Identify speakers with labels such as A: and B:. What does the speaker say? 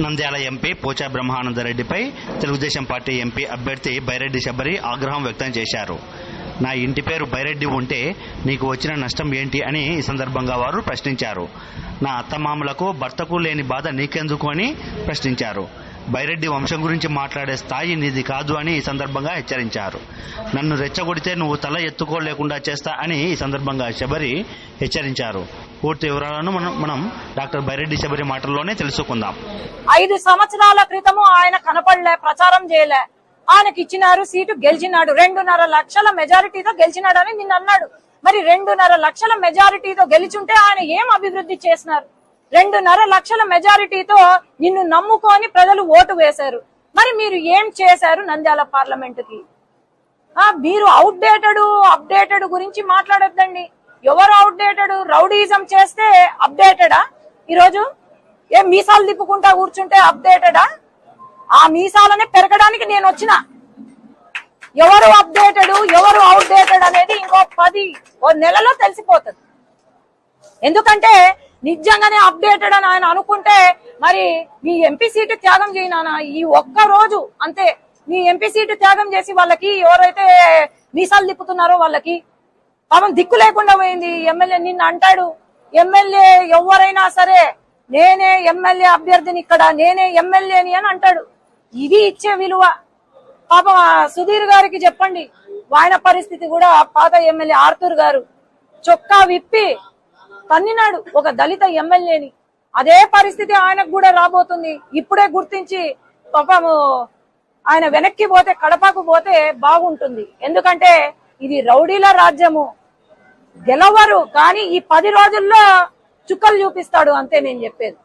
A: Nandyal MP Pocha బ్రహ్మానందరెడ్డిపై Telugu Desam party MP అభ్యర్థి బైరెడ్డి శబరి ఆగ్రహం వ్యక్తం చేశారు. నా ఇంటి పేరు బైరెడ్డి ఉంటే నీకు వచ్చిన నష్టం ఏంటి అని ఈ సందర్భంగా వారు ప్రశ్నించారు. నా అత్తమామలకు భర్తకు లేని బాధ నీకెందుకు అని ప్రశ్నించారు. బైరెడ్డి వంశం గురించి మాట్లాడే స్థాయి నీది కాదు అని ఈ సందర్భంగా హెచ్చరించారు. నన్ను రెచ్చగొడితే నువ్వు తల ఎత్తుకోలేకుండా చేస్తా అని ఈ సందర్భంగా శబరి హెచ్చరించారు. పూర్తి వివరాలను మనం మనం డాక్టర్ బైరెడ్డి శబరి మాటల్లోనే తెలుసుకుందాం.
B: ఐదు సంవత్సరాల క్రితము ఆయన కనపడలే ప్రచారం చేయలే. ఆయనకి ఇచ్చినారు సీటు గెలిచినాడు. రెండున్నర లక్షల మెజారిటీతో గెలిచినాడని నిన్న అన్నాడు. మరి రెండున్నర లక్షల మెజారిటీతో గెలిచుంటే ఆయన ఏం అభివృద్ధి చేసినారు? రెండున్నర లక్షల మెజారిటీతో నిన్ను నమ్ముకొని ప్రజలు ఓటు వేశారు. మరి మీరు ఏం చేశారు నంద్యాల పార్లమెంట్కి మీరు అవుట్డేటెడ్ అప్డేటెడ్ గురించి మాట్లాడొద్దండి. ఎవరు అవుట్డేటెడ్ రౌడీజం చేస్తే అప్డేటెడా ఈరోజు? ఏ మీసాలు తిప్పుకుంటా కూర్చుంటే అప్డేటెడా ఆ మీసాలనే పెరగడానికి నేను వచ్చిన. ఎవరు అప్డేటెడ్ ఎవరు అవుట్డేటెడ్ అనేది ఇంకో పది ఓ నెలలో తెలిసిపోతుంది. ఎందుకంటే నిజంగానే అప్డేటెడ్ అని ఆయన అనుకుంటే మరి మీ ఎంపీ సీటు త్యాగం చేయనా ఈ ఒక్క రోజు అంతే. మీ ఎంపీ సీటు త్యాగం చేసి వాళ్ళకి ఎవరైతే మీసాలు తిప్పుతున్నారో వాళ్ళకి పాపం దిక్కు లేకుండా పోయింది. ఎమ్మెల్యే నిన్న అంటాడు. ఎమ్మెల్యే ఎవరైనా సరే నేనే ఎమ్మెల్యే అభ్యర్థిని ఇక్కడ నేనే ఎమ్మెల్యేని అని అంటాడు. ఇది ఇచ్చే విలువ. పాపం సుధీర్ గారికి చెప్పండి. ఆయన పరిస్థితి కూడా పాత ఎమ్మెల్యే ఆర్తూర్ గారు చొక్కా విప్పి తన్నినాడు ఒక దళిత ఎమ్మెల్యేని. అదే పరిస్థితి ఆయనకు కూడా రాబోతుంది. ఇప్పుడే గుర్తించి పాపము ఆయన వెనక్కి పోతే కడపకు పోతే బాగుంటుంది. ఎందుకంటే ఇది రౌడీల రాజ్యము. గెలవరు కానీ ఈ పది రోజుల్లో చుక్కలు చూపిస్తాడు అంతే నేను చెప్పేది.